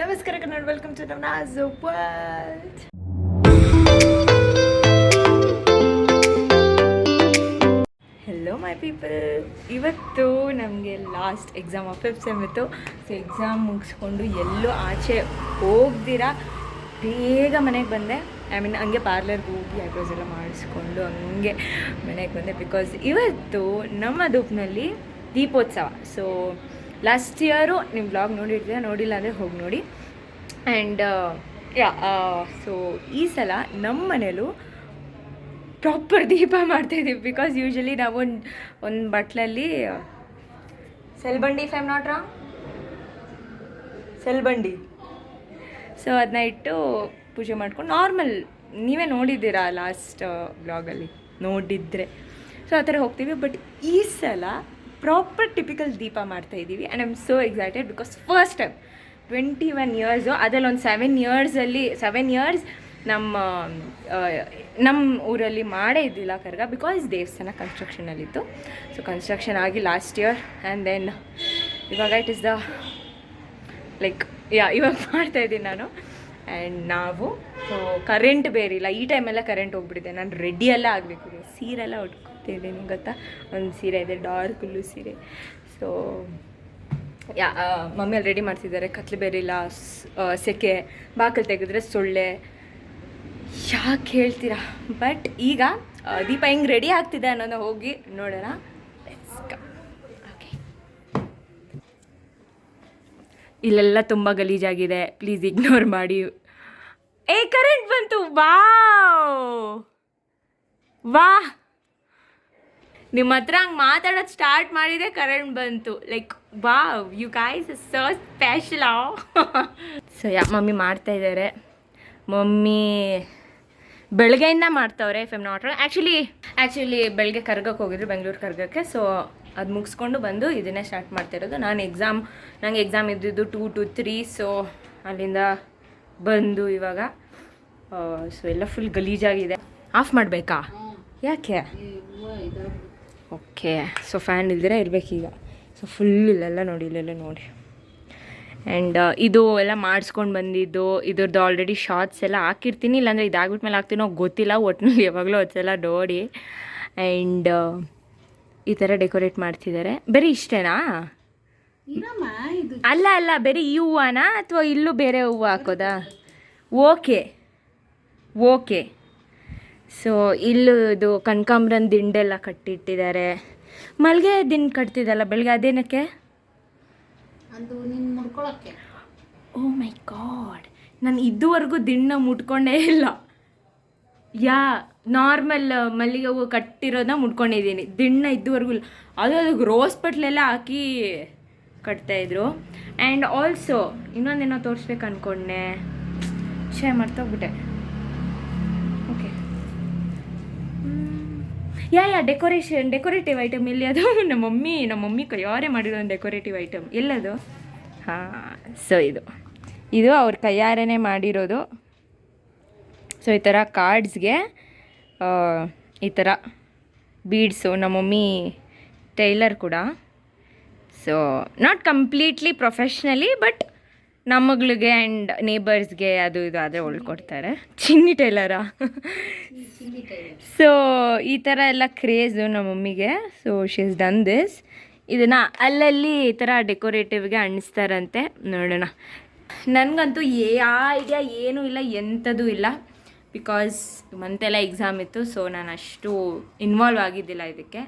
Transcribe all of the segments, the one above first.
ನಮಸ್ಕಾರ Kannada welcome to Naju world hello my people ಇವತ್ತು ನಮಗೆ ಲಾಸ್ಟ್ ಎಕ್ಸಾಮ್ ಫಿಫ್ತ್ ಸೆಮ್ ಇತ್ತು. ಸೊ ಎಕ್ಸಾಮ್ ಮುಗಿಸ್ಕೊಂಡು ಎಲ್ಲೂ ಆಚೆ ಹೋಗ್ದಿರಾ? ಬೇಗ ಮನೆಗೆ ಬಂದೆ. ಐ ಮೀನ್ ಹಂಗೆ ಪಾರ್ಲರ್ಗೆ ಹೋಗಿ ಐಬ್ರೋಸ್ ಎಲ್ಲ ಮಾಡಿಸ್ಕೊಂಡು ಹಂಗೆ ಮನೆಗೆ ಬಂದೆ. ಬಿಕಾಸ್ ಇವತ್ತು ನಮ್ಮ ದೂಪ್ನಲ್ಲಿ ದೀಪೋತ್ಸವ. ಸೊ ಲಾಸ್ಟ್ ಇಯರು ನಿಮ್ಮ ಬ್ಲಾಗ್ ನೋಡಿರ್ತೀರ ನೋಡಿಲ್ಲ ಅಂದರೆ ಹೋಗಿ ನೋಡಿ. ಆ್ಯಂಡ್ ಯಾ ಸೊ ಈ ಸಲ ನಮ್ಮ ಮನೇಲೂ ಪ್ರಾಪರ್ ದೀಪ ಮಾಡ್ತಾಯಿದ್ದೀವಿ ಬಿಕಾಸ್ ಯೂಶಲಿ ನಾವು ಒಂದು ಒಂದು ಬಟ್ಲಲ್ಲಿ ಸೆಲ್ಬಂಡಿ ಫೈಮ್ ನಾಟ್ ರಾಂಗ್ ಸೆಲ್ಬಂಡಿ ಸೊ ಅದನ್ನ ಇಟ್ಟು ಪೂಜೆ ಮಾಡ್ಕೊಂಡು ನಾರ್ಮಲ್ ನೀವೇ ನೋಡಿದ್ದೀರಾ ಲಾಸ್ಟ್ ಬ್ಲಾಗಲ್ಲಿ ನೋಡಿದರೆ. ಸೊ ಆ ಥರ ಹೋಗ್ತೀವಿ. ಬಟ್ ಈ ಸಲ ಪ್ರಾಪರ್ ಟಿಪಿಕಲ್ ದೀಪ ಮಾಡ್ತಾ ಇದ್ದೀವಿ and I am so excited because first time twenty one years ಅದರಲ್ಲಿ ಒಂದು ಸೆವೆನ್ ಇಯರ್ಸಲ್ಲಿ ಸೆವೆನ್ ಇಯರ್ಸ್ ನಮ್ಮ ನಮ್ಮ ಊರಲ್ಲಿ ಮಾಡೇ ಇದ್ದಿಲ್ಲ ಕರ್ಗ ಬಿಕಾಸ್ ದೇವಸ್ಥಾನ ಕನ್ಸ್ಟ್ರಕ್ಷನಲ್ಲಿತ್ತು ಸೊ ಕನ್ಸ್ಟ್ರಕ್ಷನ್ ಆಗಿ ಲಾಸ್ಟ್ ಇಯರ್ ಆ್ಯಂಡ್ ದೆನ್ ಇವಾಗ it is the like yeah ಇವಾಗ ಮಾಡ್ತಾ ಇದ್ದೀನಿ ನಾನು. ಆ್ಯಂಡ್ ನಾವು ಸೊ ಕರೆಂಟ್ ಬೇರೆ ಇಲ್ಲ ಈ ಟೈಮೆಲ್ಲ ಕರೆಂಟ್ ಹೋಗ್ಬಿಟ್ಟಿದೆ. ನಾನು ರೆಡಿಯೆಲ್ಲ ಆಗಬೇಕು. ಸೀರೆ ಎಲ್ಲ ಉಟ್ಕೊತಿದ್ದೀನಿ ಗೊತ್ತಾ? ಒಂದು ಸೀರೆ ಇದೆ ಡಾರ್ಕ್ ಬ್ಲೂ ಸೀರೆ. ಸೊ ಯಾ ಮಮ್ಮಿ ರೆಡಿ ಮಾಡ್ತಿದ್ದಾರೆ. ಕತ್ಲೆ ಬೇರಿಲ್ಲ ಸೆಕೆ, ಬಾಕಲು ತೆಗೆದ್ರೆ ಸೊಳ್ಳೆ. ಯಾಕೆ ಹೇಳ್ತೀರಾ? ಬಟ್ ಈಗ ದೀಪ ಹೆಂಗೆ ರೆಡಿ ಆಗ್ತಿದೆ ಅನ್ನೋದು ಹೋಗಿ ನೋಡೋಣ. ಇಲ್ಲೆಲ್ಲ ತುಂಬ ಗಲೀಜಾಗಿದೆ. ಪ್ಲೀಸ್ ಇಗ್ನೋರ್ ಮಾಡಿ. ಏ ಕರೆಂಟ್ ಬಂತು. ವಾವ್ ವಾ ನಿಮ್ಮ ಹತ್ರ ಹಂಗೆ ಮಾತಾಡೋದು ಸ್ಟಾರ್ಟ್ ಮಾಡಿದೆ ಕರೆಂಟ್ ಬಂತು. ಲೈಕ್ ಬಾ you guys so special so yeah mummy ಮಾಡ್ತಾ ಇದ್ದಾರೆ ಮಮ್ಮಿ ಬೆಳಗ್ಗೆಯಿಂದ ಮಾಡ್ತವ್ರೆ ಎಂ ನಾಟ್ ಆ್ಯಕ್ಚುಲಿ ಆ್ಯಕ್ಚುಲಿ ಬೆಳಗ್ಗೆ ಕರ್ಗಕ್ಕೆ ಹೋಗಿದ್ರು, ಬೆಂಗಳೂರು ಕರ್ಗಕ್ಕೆ. ಸೊ ಅದು ಮುಗಿಸ್ಕೊಂಡು ಬಂದು ಇದನ್ನೇ ಸ್ಟಾರ್ಟ್ ಮಾಡ್ತಿರೋದು ನಾನು ಎಕ್ಸಾಮ್ ನಂಗೆ ಎಕ್ಸಾಮ್ ಇದ್ದಿದ್ದು ಟೂ ಟು ತ್ರೀ ಸೊ ಅಲ್ಲಿಂದ ಬಂದು ಇವಾಗ ಸೊ ಎಲ್ಲ ಫುಲ್ ಗಲೀಜಾಗಿದೆ. ಆಫ್ ಮಾಡಬೇಕಾ? ಯಾಕೆ? ಓಕೆ ಸೊ ಫ್ಯಾನ್ ಇಲ್ದಿರ ಇರಬೇಕೀಗ. ಸೊ ಫುಲ್ ಇಲ್ಲೆಲ್ಲ ನೋಡಿ ಇಲ್ಲೆಲ್ಲ ನೋಡಿ. ಆ್ಯಂಡ್ ಇದು ಎಲ್ಲ ಮಾಡಿಸ್ಕೊಂಡು ಬಂದಿದ್ದು ಇದ್ರದ್ದು ಆಲ್ರೆಡಿ ಶಾರ್ಟ್ಸ್ ಎಲ್ಲ ಹಾಕಿರ್ತೀನಿ ಇಲ್ಲಾಂದರೆ ಇದಾಗ್ಬಿಟ್ಮೇಲೆ ಹಾಕ್ತೀನೋ ಗೊತ್ತಿಲ್ಲ ಒಟ್ಟಿನಲ್ಲಿ ಯಾವಾಗಲೂ ಅದೆಲ್ಲ ನೋಡಿ. ಆ್ಯಂಡ್ ಈ ಥರ ಡೆಕೋರೇಟ್ ಮಾಡ್ತಿದ್ದಾರೆ. ಬರೀ ಇಷ್ಟೇನಾ? ಅಲ್ಲ ಅಲ್ಲ ಬರೀ ಈ ಹೂವನಾ ಅಥವಾ ಇಲ್ಲೂ ಬೇರೆ ಹೂವು ಹಾಕೋದಾ? ಓಕೆ ಓಕೆ ಸೊ ಇಲ್ಲೂ ಇದು ಕನಕಾಂಬ್ರನ್ ದಿಂಡೆಲ್ಲ ಕಟ್ಟಿಟ್ಟಿದ್ದಾರೆ. ಮಲ್ಲಿಗೆ ದಿನ ಕಟ್ತಿದ್ದಲ್ಲ ಬೆಳಗ್ಗೆ ಅದೇನಕ್ಕೆ? ಅದು ನಿನ್ ಮುಡ್ಕೊಳಕ್ಕೆ. ಓ ಮೈ ಗಾಡ್ ನಾನು ಇದುವರೆಗೂ ದಿಣ್ಣ ಮುಟ್ಕೊಂಡೇ ಇಲ್ಲ. ಯಾ ನಾರ್ಮಲ್ ಮಲ್ಲಿಗೆ ಹೂವು ಕಟ್ಟಿರೋದನ್ನ ಮುಟ್ಕೊಂಡಿದ್ದೀನಿ. ದಿಣ್ಣ ಇದುವರೆಗೂ ಇಲ್ಲ. ಅದು ಅದಕ್ಕೆ ರೋಸ್ ಪಟ್ಲೆಲ್ಲ ಹಾಕಿ ಕಟ್ತಾಯಿದ್ರು ಆ್ಯಂಡ್ ಆಲ್ಸೋ ಇನ್ನೊಂದೇನೋ ತೋರಿಸ್ಬೇಕು ಅಂದ್ಕೊಂಡೆ ಶೇ ಮರ್ತೋಗ್ಬಿಟ್ಟೆ. Yeah yeah decoration decorative item ಎಲ್ಲಿ ಅದು? ನಮ್ಮ ಮಮ್ಮಿ ನಮ್ಮ ಮಮ್ಮಿ ಕೈಯಾರೆ ಮಾಡಿರೋ ಒಂದು ಡೆಕೋರೇಟಿವ್ ಐಟಮ್ ಎಲ್ಲದು? ಹಾಂ ಸೊ ಇದು. ಇದು ಅವ್ರ ಕೈಯಾರೇ ಮಾಡಿರೋದು. ಸೊ ಈ ಥರ ಕಾರ್ಡ್ಸ್ಗೆ ಈ ಥರ ಬೀಡ್ಸು ನಮ್ಮ ಮಮ್ಮಿ ಟೈಲರ್ ಕೂಡ. So not completely professionally but ನಮ್ಮಗಳಿಗೆ and ನೇಬರ್ಸ್ಗೆ ಅದು ಇದು ಆದರೆ ಹೊಳ್ಕೊಡ್ತಾರೆ ಚಿನ್ನಿ ಟೈಲರಾ? ಸೊ ಈ ಥರ ಎಲ್ಲ ಕ್ರೇಜು ನಮ್ಮ ಮಮ್ಮಿಗೆ. So she is done this ಇದನ್ನು ಅಲ್ಲಲ್ಲಿ ಈ ಥರ ಡೆಕೋರೇಟಿವ್ಗೆ ಅಣಿಸ್ತಾರಂತೆ ನೋಡೋಣ. ನನಗಂತೂ ಯಾ ಐಡಿಯಾ ಏನೂ ಇಲ್ಲ ಎಂಥದ್ದು ಇಲ್ಲ. ಬಿಕಾಸ್ ಮಂತೆಲ್ಲ ಎಕ್ಸಾಮ್ ಇತ್ತು ಸೊ ನಾನು ಅಷ್ಟು ಇನ್ವಾಲ್ವ್ ಆಗಿದ್ದಿಲ್ಲ ಇದಕ್ಕೆ.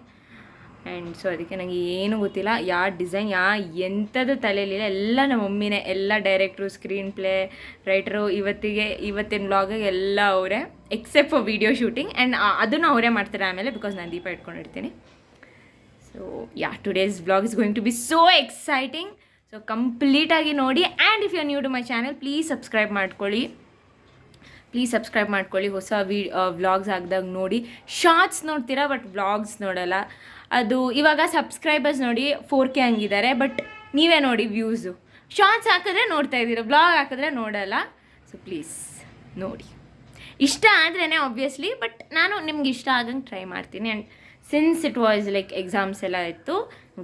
ಆ್ಯಂಡ್ ಸೊ ಅದಕ್ಕೆ ನನಗೆ ಏನೂ ಗೊತ್ತಿಲ್ಲ. ಯಾವ ಡಿಸೈನ್ ಯಾ ಎಂಥದ್ದು ತಲೆಯಲ್ಲಿಲ್ಲ. ಎಲ್ಲ ನಮ್ಮ ಮಮ್ಮಿನೇ, ಎಲ್ಲ ಡೈರೆಕ್ಟ್ರು ಸ್ಕ್ರೀನ್ ಪ್ಲೇ ರೈಟ್ರು ಇವತ್ತಿಗೆ, ಇವತ್ತಿನ ಬ್ಲಾಗಿಗೆ ಎಲ್ಲ ಅವರೇ except for video shooting and ಅದನ್ನು ಅವರೇ ಮಾಡ್ತಾರೆ ಆಮೇಲೆ ಬಿಕಾಸ್ ನಾನು ದೀಪ ಇಟ್ಕೊಂಡಿರ್ತೀನಿ. So yeah today's blog is going to be so exciting so ಕಂಪ್ಲೀಟಾಗಿ ನೋಡಿ. And if you new to my channel please subscribe ಮಾಡ್ಕೊಳ್ಳಿ. ಪ್ಲೀಸ್ ಸಬ್ಸ್ಕ್ರೈಬ್ ಮಾಡ್ಕೊಳ್ಳಿ. ಹೊಸ ವಿ ವ್ಲಾಗ್ಸ್ ಆಗ್ದಾಗ ನೋಡಿ. ಶಾರ್ಟ್ಸ್ ನೋಡ್ತೀರಾ ಬಟ್ ವ್ಲಾಗ್ಸ್ ನೋಡಲ್ಲ. ಅದು ಇವಾಗ ಸಬ್ಸ್ಕ್ರೈಬರ್ಸ್ ನೋಡಿ ಫೋರ್ ಕೆ ಹಂಗಿದ್ದಾರೆ ಬಟ್ ನೀವೇ ನೋಡಿ ವ್ಯೂಸು ಶಾರ್ಟ್ಸ್ ಹಾಕಿದ್ರೆ ನೋಡ್ತಾ ಇದ್ದೀರ ಬ್ಲಾಗ್ ಹಾಕಿದ್ರೆ ನೋಡಲ್ಲ. ಸೊ ಪ್ಲೀಸ್ ನೋಡಿ. ಇಷ್ಟ ಆದ್ರೇ ಆಬ್ವಿಯಸ್ಲಿ ಬಟ್ ನಾನು ನಿಮ್ಗೆ ಇಷ್ಟ ಆಗಂಗೆ ಟ್ರೈ ಮಾಡ್ತೀನಿ. And since it was like exams ಎಲ್ಲ ಇತ್ತು,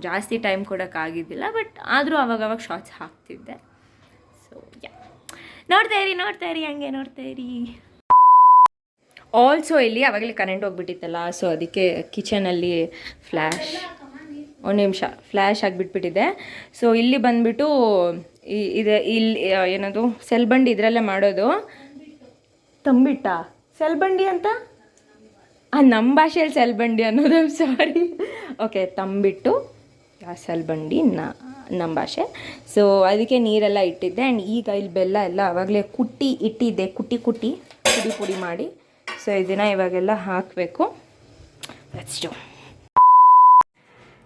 ಜಾಸ್ತಿ ಟೈಮ್ ಕೊಡೋಕ್ಕಾಗಿದ್ದಿಲ್ಲ ಬಟ್ ಆದರೂ ಅವಾಗವಾಗ ಶಾರ್ಟ್ಸ್ ಹಾಕ್ತಿದ್ದೆ. ಸೊ ಯಾ ನೋಡ್ತಾ ಇರಿ ನೋಡ್ತಾ ಇರಿ, ಹಂಗೆ ನೋಡ್ತಾ ಇರಿ. ಆಲ್ಸೋ ಇಲ್ಲಿ ಆವಾಗಲೇ ಕರೆಂಟ್ ಹೋಗ್ಬಿಟ್ಟಿತ್ತಲ್ಲ ಸೊ ಅದಕ್ಕೆ ಕಿಚನಲ್ಲಿ ಫ್ಲ್ಯಾಶ್ ಒಂದು ನಿಮಿಷ ಫ್ಲ್ಯಾಶ್ ಆಗಿಬಿಟ್ಬಿಟ್ಟಿದೆ. ಸೊ ಇಲ್ಲಿ ಬಂದುಬಿಟ್ಟು ಇದೆ, ಇಲ್ಲಿ ಏನದು ಸೆಲ್ಬಂಡಿ ಇದರಲ್ಲೇ ಮಾಡೋದು. ತಂಬಿಟ್ಟ? ಸೆಲ್ಬಂಡಿ ಅಂತ? ಆ ನಮ್ಮ ಭಾಷೆಯಲ್ಲಿ ಸೆಲ್ಬಂಡಿ ಅನ್ನೋದು ಸಾರಿ ಓಕೆ ತಂಬಿಟ್ಟು ಆ ಸೆಲ್ಬಂಡಿ ನ ನಮ್ಮ ಭಾಷೆ. ಸೊ ಅದಕ್ಕೆ ನೀರೆಲ್ಲ ಇಟ್ಟಿದ್ದೆ. ಆ್ಯಂಡ್ ಈಗ ಇಲ್ಲಿ ಬೆಲ್ಲ ಎಲ್ಲ ಆವಾಗಲೇ ಕುಟ್ಟಿ ಇಟ್ಟಿದ್ದೆ. ಕುಟ್ಟಿ ಕುಟ್ಟಿ ಪುಡಿ ಪುಡಿ ಮಾಡಿ. ಸೊ ಇದನ್ನು ಇವಾಗೆಲ್ಲ ಹಾಕಬೇಕು. ಅಷ್ಟು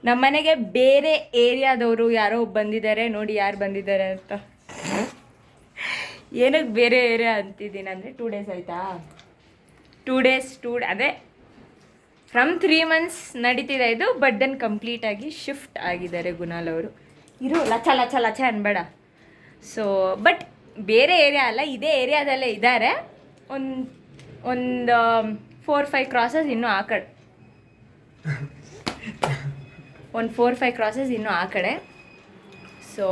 ನಮ್ಮ ಮನೆಗೆ ಬೇರೆ ಏರಿಯಾದವರು ಯಾರೋ ಬಂದಿದ್ದಾರೆ. ನೋಡಿ ಯಾರು ಬಂದಿದ್ದಾರೆ ಅಂತ. ಏನಕ್ಕೆ ಬೇರೆ ಏರಿಯಾ ಅಂತಿದ್ದೀನಿ ಅಂದರೆ ಟೂ ಡೇಸ್ ಆಯಿತಾ? ಟೂ ಡೇಸ್ ಟೂ ಅದೇ ಫ್ರಮ್ ತ್ರೀ ಮಂತ್ಸ್ ನಡೀತಿದೆ ಇದು ಬಟ್ ದೆನ್ ಕಂಪ್ಲೀಟಾಗಿ ಶಿಫ್ಟ್ ಆಗಿದ್ದಾರೆ ಗುಣಾಲ್ ಅವರು. ಇರು, ಲಚ ಲಚ ಲಚ ಅನ್ಬೇಡ. ಸೊ ಬಟ್ ಬೇರೆ ಏರಿಯಾ ಅಲ್ಲ, ಇದೇ ಏರಿಯಾದಲ್ಲೇ ಇದ್ದಾರೆ. ಒಂದು ಒಂದು ಫೋರ್ ಫೈವ್ ಕ್ರಾಸಸ್ ಇನ್ನೂ ಆ ಕಡೆ. ಒಂದು ಫೋರ್ ಫೈವ್ ಕ್ರಾಸಸ್ ಇನ್ನೂ ಆ ಕಡೆ. ಸೊ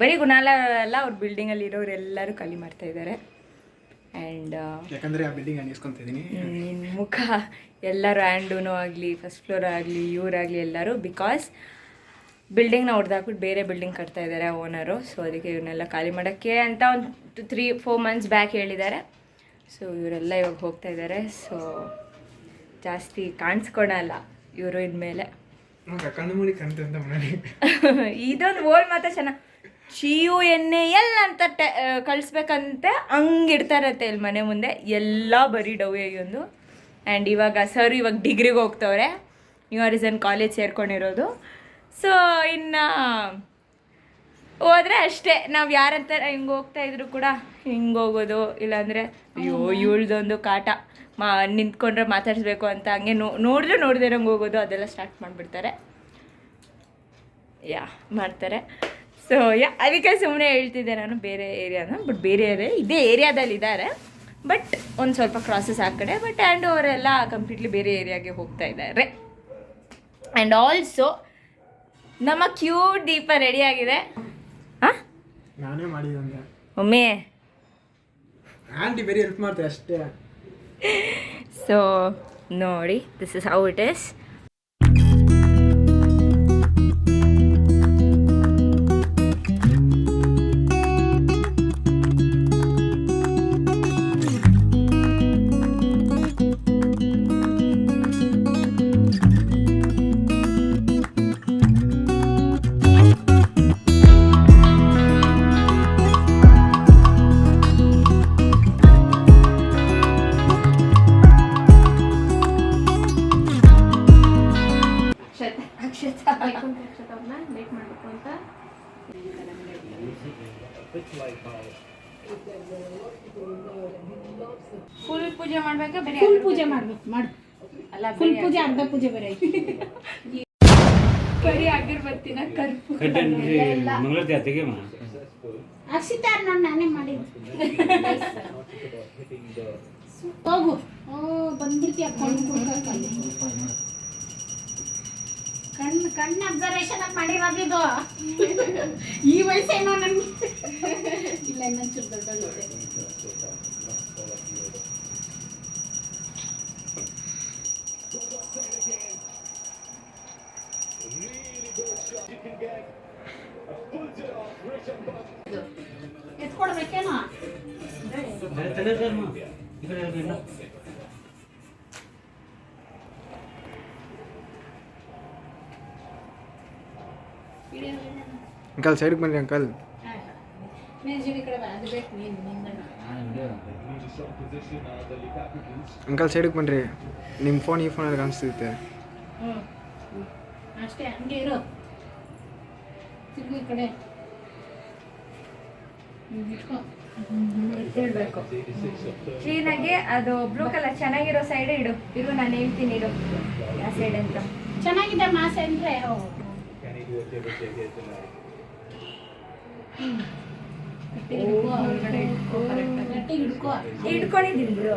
ಬರೀ ಗುಣಾಲ ಅಲ್ಲ ಅವ್ರ ಬಿಲ್ಡಿಂಗಲ್ಲಿ ಇರೋರು ಎಲ್ಲರೂ ಖಾಲಿ ಮಾಡ್ತಾ ಇದ್ದಾರೆ ಆ್ಯಂಡ್ ಯಾಕಂದರೆ ಆ ಬಿಲ್ಡಿಂಗ್ ಅನಿಸ್ಕೊಂತಿದ್ದೀನಿ ನಿನ್ನ ಮುಖ ಎಲ್ಲರೂ ಆ್ಯಂಡೂನು ಆಗಲಿ ಫಸ್ಟ್ ಫ್ಲೋರ್ ಆಗಲಿ ಇವರಾಗಲಿ ಎಲ್ಲರೂ ಬಿಕಾಸ್ ಬಿಲ್ಡಿಂಗ್ನ ಹೊಡೆದಾಕ್ಬಿಟ್ಟು ಬೇರೆ ಬಿಲ್ಡಿಂಗ್ ಕಟ್ತಾ ಇದ್ದಾರೆ ಓನರು ಸೊ ಅದಕ್ಕೆ ಇವನ್ನೆಲ್ಲ ಖಾಲಿ ಮಾಡೋಕ್ಕೆ ಅಂತ ಒಂದು ತ್ರೀ ಫೋರ್ ಮಂತ್ಸ್ ಬ್ಯಾಕ್ ಹೇಳಿದ್ದಾರೆ. ಸೊ ಇವರೆಲ್ಲ ಇವಾಗ ಹೋಗ್ತಾ ಇದ್ದಾರೆ ಸೊ ಜಾಸ್ತಿ ಕಾಣಿಸ್ಕೊಳಲ್ಲ ಇವರು ಮನೇಲಿ? ಇದೊಂದು ಓಲ್ ಮಾತ್ರ ಚೆನ್ನಾಗಿ ಶಿಯು ಎಣ್ಣೆ ಎಲ್ಲ ಅಂತ ಟೆ ಕಳಿಸ್ಬೇಕಂತೆ ಹಂಗೆ ಇಡ್ತಾರತ್ತೆ ಇಲ್ಲಿ ಮನೆ ಮುಂದೆ. ಎಲ್ಲ ಬರೀ ಡವ್ ಒಂದು. ಆ್ಯಂಡ್ ಇವಾಗ ಸರ್ ಇವಾಗ ಡಿಗ್ರಿಗೆ ಹೋಗ್ತವ್ರೆ. ನ್ಯೂ ಹಾರಿಸನ್ ಕಾಲೇಜ್ ಸೇರ್ಕೊಂಡಿರೋದು. ಸೊ ಇನ್ನು ಹೋದ್ರೆ ಅಷ್ಟೇ. ನಾವು ಯಾರಂತ ಹಿಂಗೆ ಹೋಗ್ತಾ ಇದ್ರು ಕೂಡ ಹಿಂಗೆ ಹೋಗೋದು. ಇಲ್ಲಾಂದರೆ ಅಯ್ಯೋ ಇವಳ್ದೊಂದು ಕಾಟ. ಮಾ ನಿಂತ್ಕೊಂಡ್ರೆ ಮಾತಾಡಿಸ್ಬೇಕು ಅಂತ ಹಂಗೆ ನೋ ನೋಡಿದ್ರೆ ನೋಡ್ದಿರಂಗೆ ಹೋಗೋದು ಅದೆಲ್ಲ ಸ್ಟಾರ್ಟ್ ಮಾಡಿಬಿಡ್ತಾರೆ. ಯಾ ಮಾಡ್ತಾರೆ. ಸೊ ಯಾ ಅದಕ್ಕೆ ಸುಮ್ಮನೆ ಹೇಳ್ತಿದ್ದೆ ನಾನು ಬೇರೆ ಏರಿಯಾನ ಬಟ್ ಬೇರೆ ಏರಿಯಾ ಇದೇ ಏರಿಯಾದಲ್ಲಿ ಇದ್ದಾರೆ. ಬಟ್ ಒಂದು ಸ್ವಲ್ಪ ಕ್ರಾಸಸ್ ಆ ಕಡೆ ಬಟ್ ಆ್ಯಂಡ್ ಅವರೆಲ್ಲ ಕಂಪ್ಲೀಟ್ಲಿ ಬೇರೆ ಏರಿಯಾಗೆ ಹೋಗ್ತಾ ಇದ್ದಾರೆ. ಆ್ಯಂಡ್ ಆಲ್ಸೋ ನಮ್ಮ ಕ್ಯೂಟ್ ದೀಪ ರೆಡಿ ಆಗಿದೆ. ಹಾಂ ನಾನೇ ಮಾಡಿದಂತೆ ಒಮ್ಮೆ. ಆಂಟಿ ಬೇರೆ ಹೆಲ್ಪ್ ಮಾಡ್ತಾರೆ ಅಷ್ಟೇ. ಸೊ ನೋಡಿ this is how it is ಬರೀ ಅಗರ್ಬತ್ತಿನ ಕರ್ಪು ಮಂಗಳೂರು ಜಾತಿಗೆ ಮಾ. ಅಕ್ಷಿತಾರ್ ನೋಡಿ ನಾನೇ ಮಾಡಿದ್ದು. ಹೋಗು. ಓ ಬಂದ್ಬಿಡ್ತೀಯ ಕಣ್ಣು ಕಣ್ಣು ಕಣ್ಣು ಅಬ್ಸರ್ವೇಷನ್ ಆಗಿ ಮಾಡಿರೋದಿದು ಈ ವಯಸ್ಸೇನೋ ನನ್ಗೆ. ಇಲ್ಲ ಇನ್ನೊಂಚೂರು ಎತ್ಕೊಡ್ಬೇಕೇನೋ ಅಂಕಲ್ ಸೈಡ್ಗೆ ಬನ್ನಿ ಅಂಕಲ್. ಅಂಕಲ್ ಸೈಡ್ಗೆ ಬನ್ನಿರಿ ನಿಮ್ಮ ಫೋನ್ ಈ ಫೋನ್ ಕಾಣಿಸ್ತಿರುತ್ತೆ ಹ್ಞೂ ಅಷ್ಟೇ ಹಂಗೆ ಇರು ತಿರ್ಗು ಈ ಕಡೆ ಇಟ್ಕೋ. ಹೇಳ್ಬೇಕು. ಕ್ಲೀನಾಗಿ ಅದು ಬ್ಲೂ ಕಲರ್ ಚೆನ್ನಾಗಿರೋ ಸೈಡ್ ಇಡು. ಇರು ನಾನು ಹೇಳ್ತೀನಿ ಇಡು ಆ ಸೈಡ್ ಅಂತ. ಚೆನ್ನಾಗಿದೆ ಮಾಸೆ ಅಂದರೆ ಗಟ್ಟಿ ಹಿಡ್ಕೋ ಇಟ್ಕೊಂಡಿದ್ದೀನಿ ಬಿಡು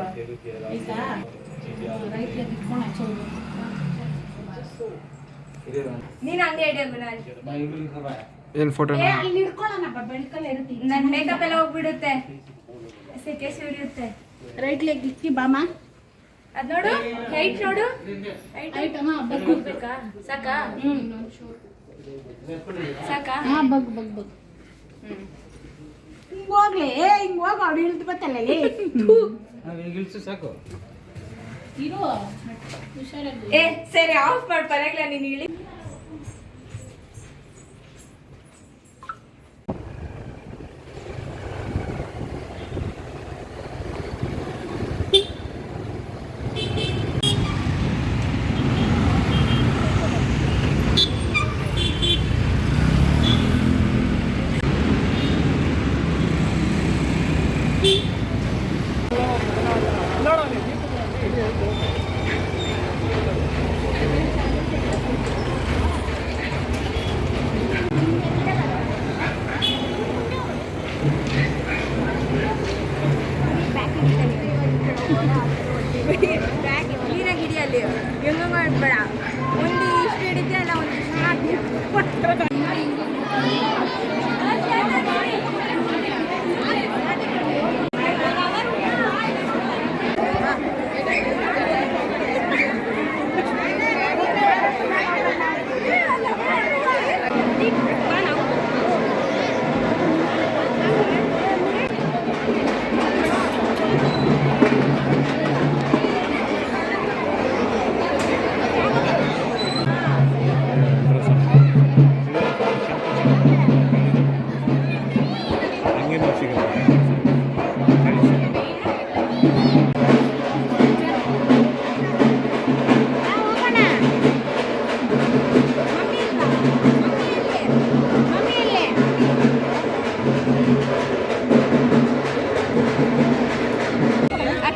ನೀನು ಹಂಗೆ ಇಡಿ ನಾನು. ಏನು ಫೋಟೋ ಅಲ್ಲಿ ಹಿಡ್ಕೊಳ್ಳೋಣ ಬೆಳಕಲ್ಲಿ ಇರುತ್ತೆ. ನನ್ನ ಮೇಕಪ್ ಎಲ್ಲ ಹೋಗ್ಬಿಡುತ್ತೆ. ಸೆಕೆ ಸುರಿಯುತ್ತೆ ರೈಟ್ ಲೆಗ್ ಇಕ್ಕಿ ಬಾಮ. ಅದ್ ನೋಡು ಹೈಟ್ ನೋಡು. ಬಗ್ ಹೋಗ್ಬೇಕಾ? ಸಾಕಾ? ಹ್ಮ್ ಸಾಕಾ? ಹಾ ಬಗ್ ಬಗ್ ಬಗ್ ಹಿಂಗ್ ಹೋಗ್ಲಿ. ಏ ಹಿಂಗ್ ಹೋಗ್ ಅವ್ರು ಇಳ್ದು ಬತ್ತಲ್ಲ. ಇಳಿಸು ಸಾಕು. ಇರೋ. ಹುಷಾರಾಗಿ ಏ ಸರಿ ಆಫ್ ಮಾಡ್ ಪರವಾಗಿಲ್ಲ ನೀನು ಇಳಿ.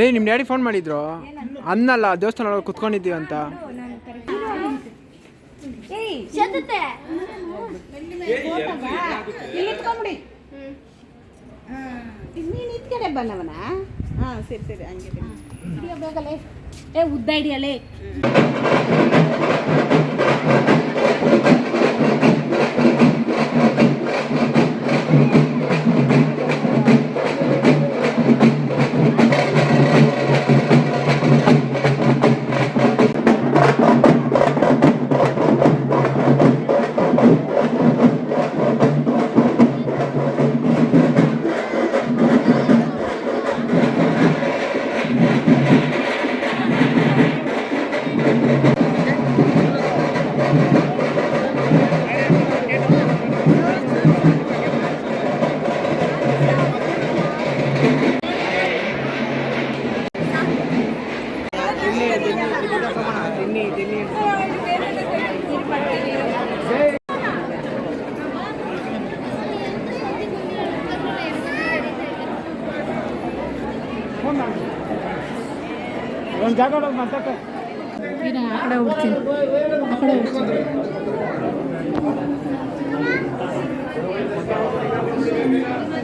ಏಯ್ ನಿಮ್ಮ ಡ್ಯಾಡಿ ಫೋನ್ ಮಾಡಿದ್ರು? ಅನ್ನಲ್ಲ ದೇವಸ್ಥಾನ ಒಳಗೆ ಕುತ್ಕೊಂಡಿದ್ದೀವಿ ಅಂತ. ನೀನು ಇದ್ ಕಡೆ ಬಂದವನ? ಹಾಂ ಸರಿ ಸರಿ ಹಂಗೆ ಬೇಗಲೇ. ಏ ಉದ್ದ ಹಿಡಿಯಲೇ. ಒಂದು ಜಾಗ ಮಾತಾಡ್ತಾರೆ ಆ ಕಡೆ ಹುಡ್ತೀನಿ ಆ ಕಡೆ ಹುಡ್ತೀನಿ ಆ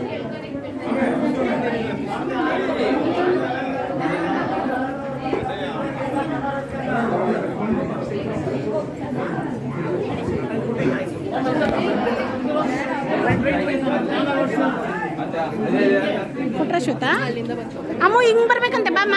ಫೋಟೋಶೂತಾ ಅಮ್ಮ ಹಿಂಗ್ ಬರ್ಬೇಕಂತೆ ಬಾಮ್ಮ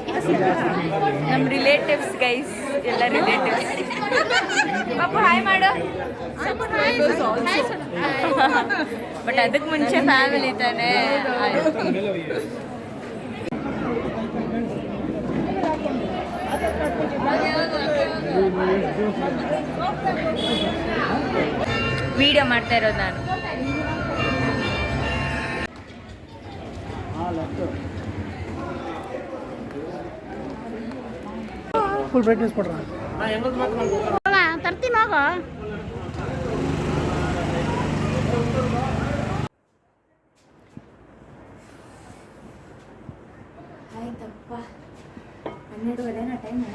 ನಮ್ಮ ರಿಲೇಟಿವ್ಸ್ ಗೈಸ್ ಎಲ್ಲ ರಿಲೇಟಿವ್ಸ್ ಪಾಪ ಹಾಯ್ ಮಾಡು. ಬಟ್ ಅದಕ್ಕೆ ಮುಂಚೆ ಫ್ಯಾಮಿಲಿ ತಾನೆ. ವಿಡಿಯೋ ಮಾಡ್ತಾ ಇರೋದು ನಾನು. ಫುಲ್ ಬ್ರೈಟ್ನೆಸ್ ಕೊಡ್ರ? ತರ್ತೀನಿ ಹೋಗೋ. ಆಯ್ತಪ್ಪ. ಹನ್ನೆರಡುವರೆನಾ ಟೈಮು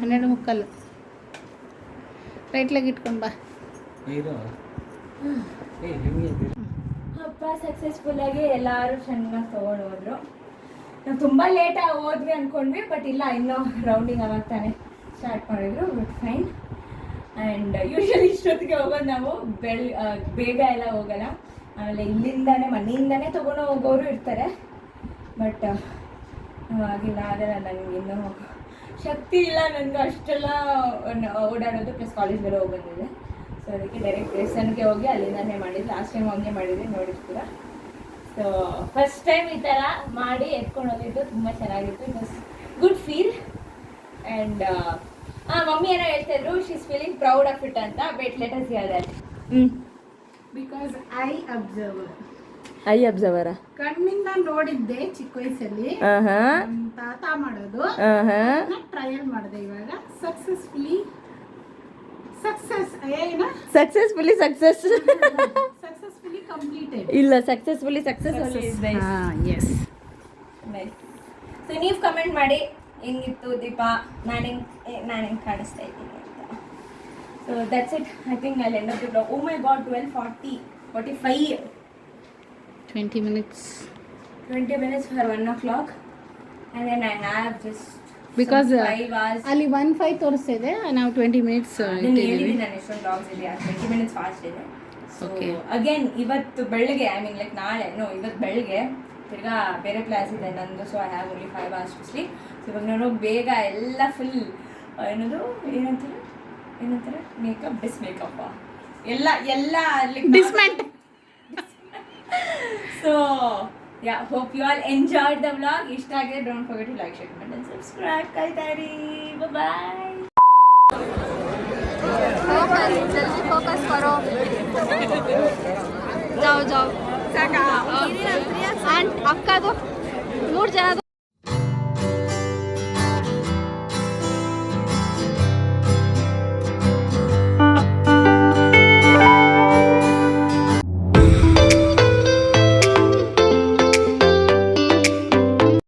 ಹನ್ನೆರಡು ಮುಕ್ಕಲ್ಲು ರೈಟ್ಲಾಗಿ ಇಟ್ಕೊಂಡು ಬಾ. ಹಬ್ಬ ಸಕ್ಸಸ್ಫುಲ್ ಆಗಿ ಎಲ್ಲರೂ ಚೆನ್ನಾಗಿ ತಗೊಂಡು ಹೋದ್ರು. ನಾವು ತುಂಬ ಲೇಟಾಗಿ ಹೋದ್ವಿ ಅಂದ್ಕೊಂಡ್ವಿ ಬಟ್ ಇಲ್ಲ, ಇನ್ನೂ ರೌಂಡಿಂಗ್ ಅವಾಗ ತಾನೇ ಸ್ಟಾರ್ಟ್ ಮಾಡಿದ್ರು ಬಟ್ ಫೈನ್ ಆ್ಯಂಡ್ ಯೂಶಲಿ ಇಷ್ಟೊತ್ತಿಗೆ ಹೋಗೋದು ನಾವು ಬೆಳ್ ಬೇಗ ಎಲ್ಲ ಹೋಗಲ್ಲ. ಆಮೇಲೆ ಇಲ್ಲಿಂದಾನೇ, ಮನೆಯಿಂದಾನೆ ತೊಗೊಂಡು ಹೋಗೋರು ಇರ್ತಾರೆ. ಬಟ್ ಆಗಿಲ್ಲ ಆಗಲ್ಲ ನನಗೆ ಇನ್ನೂ ಶಕ್ತಿ ಇಲ್ಲ ನನಗೆ ಅಷ್ಟೆಲ್ಲ ಓಡಾಡೋದು ಪ್ಲಸ್ ಕಾಲೇಜ್ ಬೇರೆ ಹೋಗಿ ಬಂದಿದೆ. ಸೊ ಅದಕ್ಕೆ ಡೈರೆಕ್ಟ್ ಪ್ಲೇಸನ್ಗೆ ಹೋಗಿ ಅಲ್ಲಿಂದಾನೇ ಮಾಡಿದ್ದು ಲಾಸ್ಟ್ ಟೈಮ್ ಹಂಗೆ ಮಾಡಿದ್ದೆ, ನೋಡಿರ್ತೀರ? ಸೊ ಫಸ್ಟ್ ಟೈಮ್ ಈ ಥರ ಮಾಡಿ ಎತ್ಕೊಂಡು ಹೋಗಿದ್ದು ತುಂಬ ಚೆನ್ನಾಗಿತ್ತು. It was good feel and ಹಾಂ ಮಮ್ಮಿ ಏನೋ ಹೇಳ್ತಿದ್ರು she's she is feeling proud of it ಅಂತ ವೇಟ್ ಲೆಟರ್ಸ್ ದಟ್ ಹ್ಞೂ ಬಿಕಾಸ್ ಐ ಅಬ್ಸರ್ವರ್ ಐ ಅಬ್ಸರ್ವರ ಕಣ್ಣಿಂದ ನೋಡಿದ್ದೆ ಚಿಕ್ಕ ವಯಸ್ಸಲ್ಲಿ. ತಾತ ಮಾಡೋದು. ಟ್ರಯಲ್ ಮಾಡಿದೆ ಇವಾಗ. ಸಕ್ಸಸ್ಫುಲಿ ಸಕ್ಸಸ್ಫುಲಿ ಸಕ್ಸಸ್ ಇಲ್ಲ ಸಕ್ಸಸ್ಫುಲಿ ಸಕ್ಸಸ್ ಎಸ್ ಸೊ ನೀವು ಕಮೆಂಟ್ ಮಾಡಿ ಹೆಂಗಿತ್ತು ದೀಪ? ನಾನು ಹೆಂಗೆ ನಾನು ಹೆಂಗೆ ಕಾಣಿಸ್ತಾ ಇದ್ದೀನಿ ಅಂತ. So that's it I think ಅಲ್ಲಿ end of the blog oh my god twelve forty forty five twenty minutes twenty minutes for one o'clock and then I have just Because, uh, ಅಲ್ಲಿ ಒನ್ ಫೈವ್ ತೋರಿಸ್ತಿದೆ ನಾವು twenty minutes minutes fast ಇದೆ so. Again ಇವತ್ತು ಬೆಳಗ್ಗೆ I mean like ನಾಳೆ no ಇವತ್ತು ಬೆಳಗ್ಗೆ ತಿರ್ಗಾ ಬೇರೆ ಕ್ಲಾಸ್ ಇದೆ ನಂದು so I have only five hours to sleep so ಇವಾಗ ನಾನು ಬೇಗ ಎಲ್ಲ ಫುಲ್ ಏನದು ಏನಂತಾರೆ? ಏನಂತಾರೆ? ಮೇಕಪ್ ಡಿಸ್ ಮೇಕಪ್ ಎಲ್ಲ ಎಲ್ಲ ಡಿಸ್ಮೆಂಟ್ so Yeah, hope you all enjoyed the vlog. Ishta again, don't forget to like, share, comment, and subscribe. Kali tari. Bye bye. Focus, जल्दी focus करो. जाओ जाओ. सका. और आपका तो मूड जना